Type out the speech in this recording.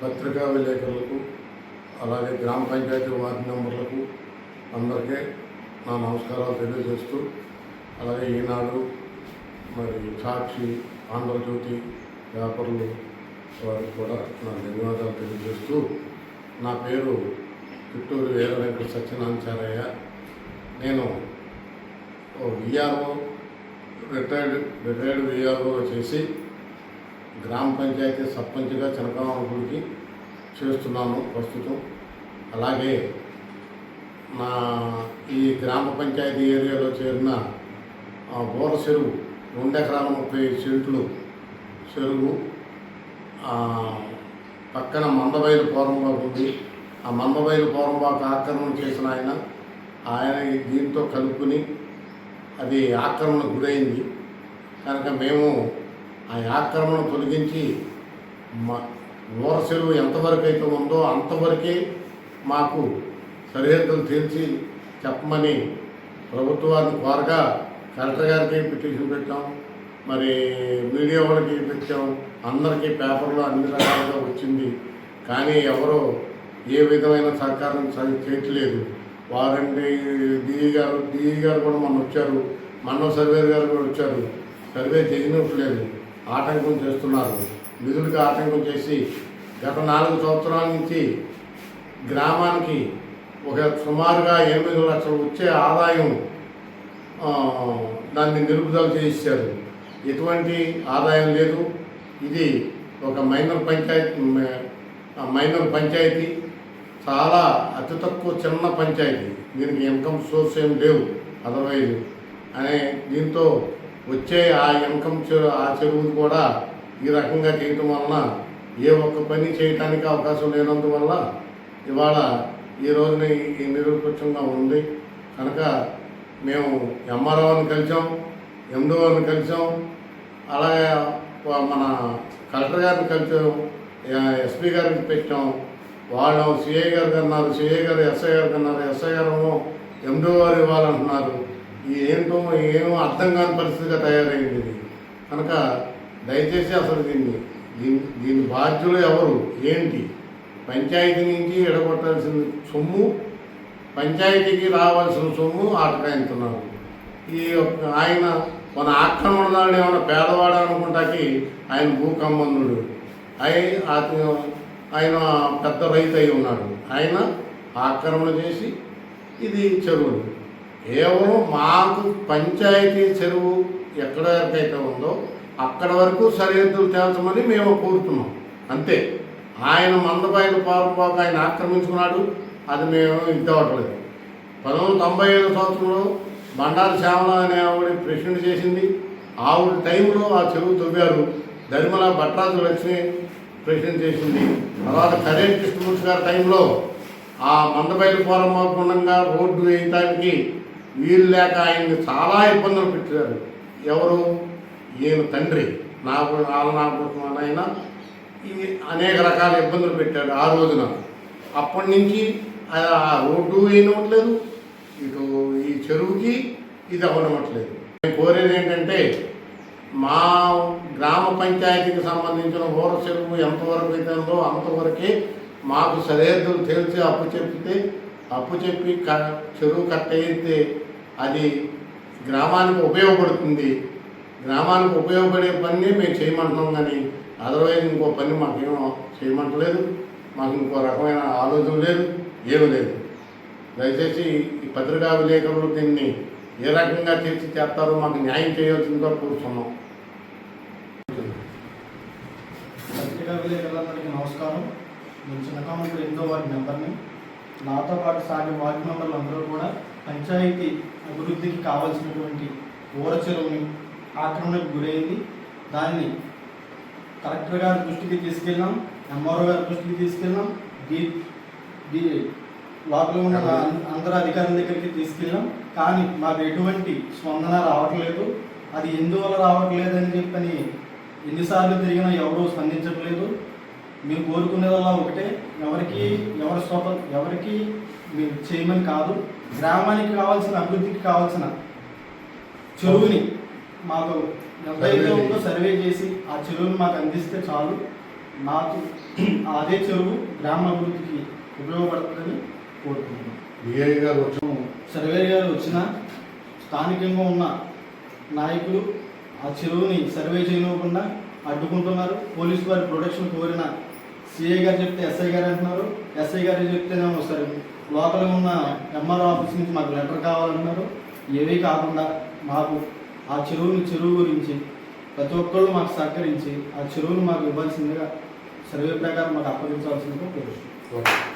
పత్రికా విలేకరులకు అలాగే గ్రామ పంచాయతీ వార్డు మెంబర్లకు అందరికీ నా నమస్కారాలు తెలియజేస్తూ అలాగే ఈనాడు మరి సాక్షి ఆంధ్రజ్యోతి పేపర్లు వారికి కూడా నా ధన్యవాదాలు తెలియజేస్తూ నా పేరు చిత్తూరు వీర వెంకట సత్యనారాయణచారయ్య నేను విఆర్ఓ రిటైర్డ్ రిటైర్డ్ విఆర్ఓ చేసి గ్రామ పంచాయతీ సర్పంచ్గా చినకామగుడికి చేస్తున్నాను ప్రస్తుతం. అలాగే నా ఈ గ్రామ పంచాయతీ ఏరియాలో చేరిన బోర చెరువు రెండు ఎకరాల ముప్పై సెంట్లు చెరువు పక్కన మందబైలు పోరంబాకు ఉంది. ఆ మందబైలు పోరంబాకు ఆక్రమణ చేసిన ఆయన ఆయన దీంతో కలుపుకుని అది ఆక్రమణ గురైంది. కనుక మేము ఆ ఆక్రమణ తొలగించి మా ఊర చెరువు ఎంతవరకు అయితే ఉందో అంతవరకే మాకు సరిహద్దులు తెలిసి చెప్పమని ప్రభుత్వాన్ని కోరగా కలెక్టర్ గారికి పిటిషన్ పెట్టాం. మరి మీడియా వాళ్ళకి పెట్టాం. అందరికీ పేపర్లో అన్ని రకాలుగా వచ్చింది. కానీ ఎవరో ఏ విధమైన సహకారం చేయట్లేదు. వారండి డిఈ గారు డిఈ గారు కూడా మొన్న వచ్చారు. మన్నో సర్వేర్ గారు కూడా వచ్చారు. సర్వే చేయనట్లేదు. ఆటంకం చేస్తున్నారు. నిధులకు ఆటంకం చేసి గత నాలుగు సంవత్సరాల నుంచి గ్రామానికి ఒక సుమారుగా ఎనిమిది లక్షలు వచ్చే ఆదాయం దాన్ని నిలుపుదల చేయించారు ఎటువంటి ఆదాయం లేదు. ఇది ఒక మైనర్ పంచాయతీ మైనర్ పంచాయతీ. చాలా అతి తక్కువ చిన్న పంచాయతీ. దీనికి ఇన్కమ్ సోర్స్ ఏం లేవు. అదర్వైజ్ అనే దీంతో వచ్చే ఆ ఇన్కమ్ ఆ చెరువులు కూడా ఈ రకంగా చేయటం వలన ఏ ఒక్క పని చేయటానికి అవకాశం లేనందువల్ల ఇవాళ ఈ రోజున ఈ- ఈ నిరూపక్షంగా ఉంది. కనుక మేము ఎంఆర్ఓని కలిసాం ఎండిఓని కలిసాం అలాగే మన కలెక్టర్ గారిని కలిసాం ఎస్పీ గారికి పెట్టాం. వాళ్ళు సిఐ గారు అన్నారు సిఐ గారు ఎస్ఐ గారికి అన్నారు ఎస్ఐ గారు ఎండిఓ గారు ఇవ్వాలంటున్నారు. ఏంటో ఏమో అర్థం కాని పరిస్థితిగా తయారైంది ఇది. కనుక దయచేసి అసలు దీన్ని దీని దీని బాధ్యులు ఎవరు? ఏంటి? పంచాయతీ నుంచి ఎడగొట్టాల్సిన సొమ్ము పంచాయతీకి రావాల్సిన సొమ్ము ఆటకాయించున్నారు ఈ యొక్క ఆయన మన ఆక్రమణదారుడు ఏమైనా పేదవాడు అనుకుంటాకి ఆయన భూకంబంధుడు అయి అతను ఆయన పెద్ద రైతు అయి ఉన్నాడు. ఆయన ఆక్రమణ చేసి ఇది చెరువులు. కేవలం మాకు పంచాయతీ చెరువు ఎక్కడ వరకైతే ఉందో అక్కడ వరకు సరిహద్దులు తేల్చమని మేము కోరుతున్నాం. అంతే. ఆయన మందబాయిల పాపకు ఆయన ఆక్రమించుకున్నాడు. అది మేము ఇద్దవట్లేదు అవ్వట్లేదు. పంతొమ్మిది తొంభై ఐదు సంవత్సరంలో బండారు శ్యామల అనే ఆవిడ ప్రెసిడెంట్ చేసింది. ఆవిడ టైంలో ఆ చెరువు తవ్వారు. ధర్మల భట్రాజు లక్ష్మి ప్రెసిడెంట్ చేసింది. తర్వాత కరేట్ కృష్ణమూర్తి గారి టైంలో ఆ మందబయలు పోరమ్మకుండా రోడ్డు వేయటానికి వీలు లేక ఆయన్ని చాలా ఇబ్బందులు పెట్టారు. ఎవరు? ఈయన తండ్రి. నాకు వాళ్ళ నాకు ఆయన ఈ అనేక రకాల ఇబ్బందులు పెట్టాడు ఆ రోజున. అప్పటి నుంచి ఆ రోడ్డు వేయనట్లేదు ఇటు ఈ చెరువుకి ఇది అవ్వనివ్వట్లేదు. నేను కోరేది ఏంటంటే మా గ్రామ పంచాయతీకి సంబంధించిన ఊర చెరువు ఎంతవరకు అయితే ఉందో అంతవరకే మాకు సరిహద్దులు తెలిసి అప్పు చెప్తే అప్పు చెప్పి క చెరువు కట్టయితే అది గ్రామానికి ఉపయోగపడుతుంది. గ్రామానికి ఉపయోగపడే పని మేము చేయమంటున్నాం కానీ అదర్వైజ్ ఇంకో పని మాకేమో చేయమంటలేదు. మాకు ఇంకో రకమైన ఆలోచన లేదు ఏమీ లేదు. దయచేసి ఈ పత్రికా విలేకరులు దీన్ని ఏ రకంగా తీర్చి చేస్తారో మాకు న్యాయం చేయవలసిందిగా కోరుతున్నాం. పత్రికా విలేకరులందరికీ నమస్కారం. నేను చిన్నకామంలో ఎంతో వారి నెంబర్ని నాతో పాటు సాగే వార్డు మెంబర్లు అందరూ కూడా పంచాయతీ అభివృద్ధికి కావాల్సినటువంటి ఊర చెరువుని ఆక్రమణకు గురైంది. దానిని కలెక్టర్ గారి దృష్టికి తీసుకెళ్ళాం ఎంఆర్ఓ గారి దృష్టికి తీసుకెళ్ళాం డి డి లోపల ఉన్న అందరు అధికారుల దగ్గరికి తీసుకెళ్ళాం కానీ మాకు ఎటువంటి స్పందన రావట్లేదు. అది ఎందువల్ల రావట్లేదని చెప్పని ఎన్నిసార్లు తిరిగినా ఎవరూ స్పందించట్లేదు. మేము కోరుకునేదల్లా ఒకటే. ఎవరికి ఎవరి స్వత ఎవరికి మీరు చేయమని కాదు గ్రామానికి కావాల్సిన అభివృద్ధికి కావాల్సిన చెరువుని మాకు ఎంతైతే ఉందో సర్వే చేసి ఆ చెరువుని మాకు అందిస్తే చాలు. మాకు అదే చెరువు గ్రామ అభివృద్ధికి ఉపయోగపడుతుందని కోరుకుంటున్నాం. డిఐ గారు వచ్చి సర్వే గారు వచ్చిన స్థానికంగా ఉన్న నాయకులు ఆ చెరువుని సర్వే చేయనివ్వకుండా అడ్డుకుంటున్నారు. పోలీసు వారి ప్రొటెక్షన్ కోరిన సిఐ గారు చెప్తే ఎస్ఐ గారు అంటున్నారు. ఎస్ఐ గారు చెప్తేనేమో సరే లోపల ఉన్న ఎంఆర్ఓ ఆఫీస్ నుంచి మాకు లెటర్ కావాలంటున్నారు. ఏవీ కాకుండా మాకు ఆ చెరువుని చెరువు గురించి ప్రతి ఒక్కళ్ళు మాకు సహకరించి ఆ చెరువును మాకు ఇవ్వాల్సిందిగా సర్వే ప్రకారం మాకు అప్పగించాల్సిందిగా కోరుతున్నాం.